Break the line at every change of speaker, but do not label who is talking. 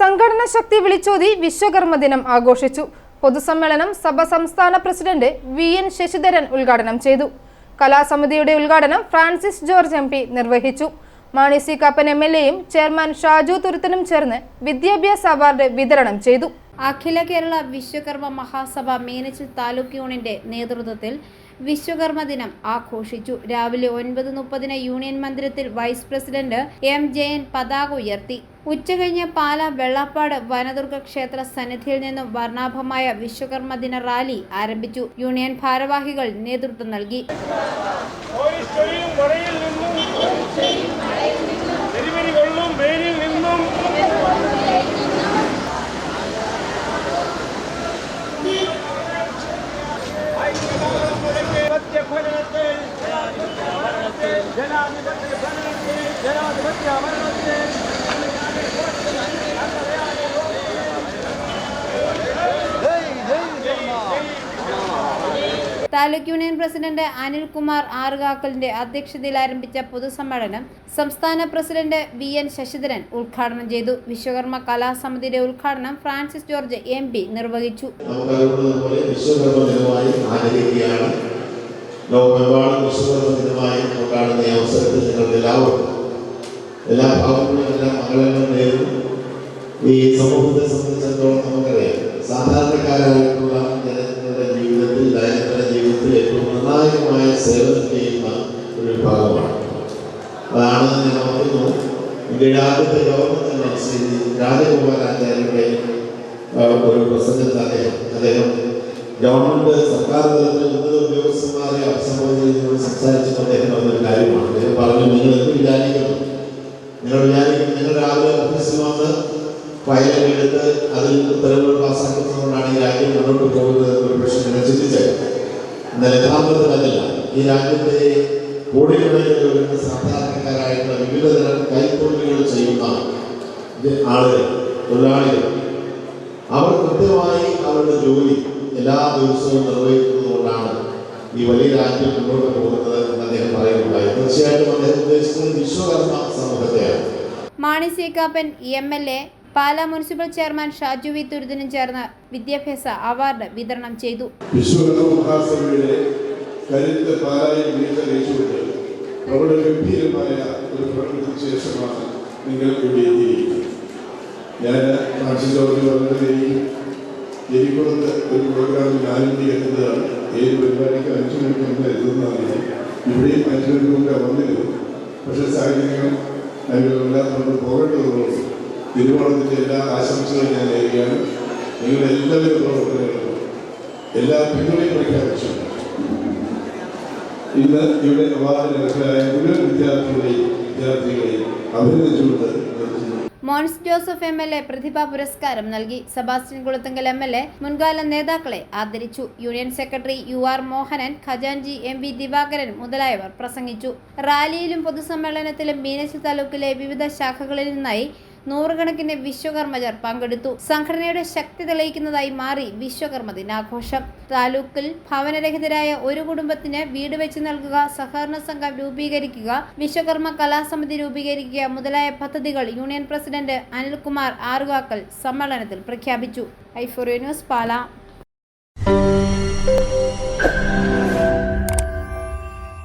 സംഘടന ശക്തി വിളിച്ചോതി വിശ്വകർമ്മ ദിനം ആഘോഷിച്ചു. പൊതുസമ്മേളനം സഭ സംസ്ഥാന പ്രസിഡന്റ് വി എൻ ശശിധരൻ ഉദ്ഘാടനം ചെയ്തു. കലാസമിതിയുടെ ഉദ്ഘാടനം ഫ്രാൻസിസ് ജോർജ് എം പി നിർവഹിച്ചു. Mani C Kappan M L എയും ചെയർമാൻ ഷാജു തുരുത്തനും ചേർന്ന് വിദ്യാഭ്യാസ അവാർഡ് വിതരണം ചെയ്തു.
അഖില കേരള വിശ്വകർമ്മ മഹാസഭ മീനച്ചിൽ താലൂക്ക് യൂണിയന്റെ നേതൃത്വത്തിൽ വിശ്വകർമ്മ ദിനം ആഘോഷിച്ചു. രാവിലെ ഒൻപത് മുപ്പതിന് യൂണിയൻ മന്ദിരത്തിൽ വൈസ് പ്രസിഡന്റ് എം ജയൻ പതാക ഉയർത്തി. ഉച്ചകഴിഞ്ഞ് പാല വെള്ളാപ്പാട് വനദുർഗ ക്ഷേത്ര സന്നിധിയിൽ നിന്നും വർണാഭമായ വിശ്വകർമ്മ ദിന റാലി ആരംഭിച്ചു. യൂണിയൻ ഭാരവാഹികൾ നേതൃത്വം നൽകി.
ജനാധിപത്യ ഭരണത്തിൽ ജനാധിപത്യ ഭരണത്തിൽ ജനാധിപത്യ ഭരണത്തിൽ
താലൂക്ക് യൂണിയൻ പ്രസിഡന്റ് അനിൽകുമാർ ആറുകാക്കലിന്റെ അധ്യക്ഷതയിൽ ആരംഭിച്ച പൊതുസമ്മേളനം സംസ്ഥാന പ്രസിഡന്റ് വി എൻ ശശിധരൻ ഉദ്ഘാടനം ചെയ്തു. വിശ്വകർമ്മ കലാസമിതിയുടെ ഉദ്ഘാടനം ഫ്രാൻസിസ് ജോർജ് എം പി നിർവഹിച്ചു.
ലോകമെമ്പാടും വിശ്വകർമ്മ ദിനമായി കാണുന്ന ഈ അവസരത്തിൽ നിങ്ങൾക്ക് എല്ലാവർക്കും എല്ലാ ഭാഗങ്ങളിലും എല്ലാ മംഗളങ്ങളും നേരുന്നു ഈ സമൂഹത്തെ സംബന്ധിച്ചിടത്തോളം നമുക്കറിയാം സാധാരണക്കാരായിട്ടുള്ള സേവനം ചെയ്യുന്ന ഒരു വിഭാഗമാണ് അതാണ് ഞാൻ ഓർക്കുന്നു. ഇന്ത്യയുടെ ആദ്യത്തെ ഗവൺമെന്റ് ശ്രീ രാജഗോപാലാചാര്യയുടെ ഒരു പ്രസംഗത്തിൽ അദ്ദേഹം അദ്ദേഹം ഗവൺമെന്റ് സർക്കാർ തലത്തിൽ ഉന്നത ഉദ്യോഗസ്ഥന്മാരെ അഭിസംബോധന ചെയ്തുകൊണ്ട് സംസാരിച്ചപ്പോൾ അദ്ദേഹം പറഞ്ഞൊരു കാര്യമാണ്. അദ്ദേഹം പറഞ്ഞു നിങ്ങൾ എന്ത് വിചാരിക്കണം നിങ്ങൾ വിചാരിക്കും നിങ്ങൾ രാവിലെ ഓഫീസിൽ വന്ന് ഫയലുകൾ എടുത്ത് അതിൽ ഉത്തരവുകൾ പാസ്സാക്കുന്നതുകൊണ്ടാണ് ഈ രാജ്യം മുന്നോട്ട് പോകുന്നത് ഒരു പക്ഷേ നിങ്ങൾ ചിന്തിച്ചേക്കാം എന്നാൽ യഥാർത്ഥത്തിൽ അതല്ല. ഈ രാജ്യത്തെ കോടിക്കണക്കിന് വരുന്ന സാധാരണക്കാരായിട്ടുള്ള വിവിധ തരം കൈത്തൊഴിലുകൾ ചെയ്യുന്ന ആളുകൾ തൊഴിലാളികൾ. അവർ കൃത്യമായി അവരുടെ ജോലി എല്ലാ ദിവസവും നിർവഹിക്കുന്നതുകൊണ്ടാണ് ഈ വലിയ രാജ്യം മുന്നോട്ട് പോകുന്നത് എന്ന് അദ്ദേഹം പറയുന്നുണ്ടായി. തീർച്ചയായിട്ടും അദ്ദേഹം ഉദ്ദേശിക്കുന്നത് Vishwakarma സമൂഹത്തെയാണ്.
Mani C Kappan M L A Pala municipal chairman Shaju V തുരുദിനും ചേർന്ന് വിദ്യാഭ്യാസ അവാർഡ് വിതരണം ചെയ്തു.
വിശ്വകർമ്മ മഹാസഭയുടെ കരുത്ത് പാലായിൽ ലയിച്ചുകൊണ്ട് നമ്മുടെ ഗംഭീരമായ ഒരു പ്രകൃതി ശേഷമാണ് നിങ്ങൾ ഇവിടെ എത്തിയിരിക്കുന്നത്. ഞാൻ ഫ്രാൻസിസ് ജോർജ് പറഞ്ഞത് എനിക്ക് എരിക്കുളത്ത് ഒരു പ്രോഗ്രാമിൽ എത്തുന്നതാണ് ഏത് പരിപാടിക്ക് അഞ്ചു മണിക്ക് മുമ്പ് എത്തുന്നതാണ്. ഇവിടെയും അഞ്ചു മണിക്ക് മുമ്പേ വന്നിരുന്നു. പക്ഷേ സാഹചര്യങ്ങൾ അതിലെല്ലാം നമ്മൾ പോകേണ്ടതുകൊണ്ട് തിരുവോണത്തിന്റെ എല്ലാ ആശംസകളും ഞാൻ നേരുകയാണ്. നിങ്ങളുടെ എല്ലാവരും പ്രവർത്തനങ്ങളും എല്ലാ പിന്തുണയും പ്രഖ്യാപിച്ചു ഇന്ന് ഇവിടെ അവാർഡിന് മുഴുവൻ വിദ്യാർത്ഥികളെയും വിദ്യാർത്ഥികളെയും അഭിനന്ദിച്ചുകൊണ്ട്
Mons Joseph M L A പ്രതിഭാ പുരസ്കാരം നൽകി Sebastian Kulathunkal M L A മുൻകാല നേതാക്കളെ ആദരിച്ചു. Union secretary U R Mohanan ഖജാൻജി M V Divakaran മുതലായവർ പ്രസംഗിച്ചു. റാലിയിലും പൊതുസമ്മേളനത്തിലും മീനച്ചി താലൂക്കിലെ വിവിധ ശാഖകളിൽ നിന്നായി നൂറുകണക്കിന് വിശ്വകർമ്മജർ പങ്കെടുത്തു. സംഘടനയുടെ ശക്തി തെളിയിക്കുന്നതായി മാറി വിശ്വകർമ്മ ദിനാഘോഷം. താലൂക്കിൽ ഭവനരഹിതരായ ഒരു കുടുംബത്തിന് വീട് വെച്ച് നൽകുക സഹകരണ സംഘം രൂപീകരിക്കുക വിശ്വകർമ്മ കലാസമിതി രൂപീകരിക്കുക മുതലായ പദ്ധതികൾ യൂണിയൻ പ്രസിഡന്റ് അനിൽകുമാർ ആറുകാക്കൽ സമ്മേളനത്തിൽ പ്രഖ്യാപിച്ചു. ഐഫോറിയോ ന്യൂസ് പാല.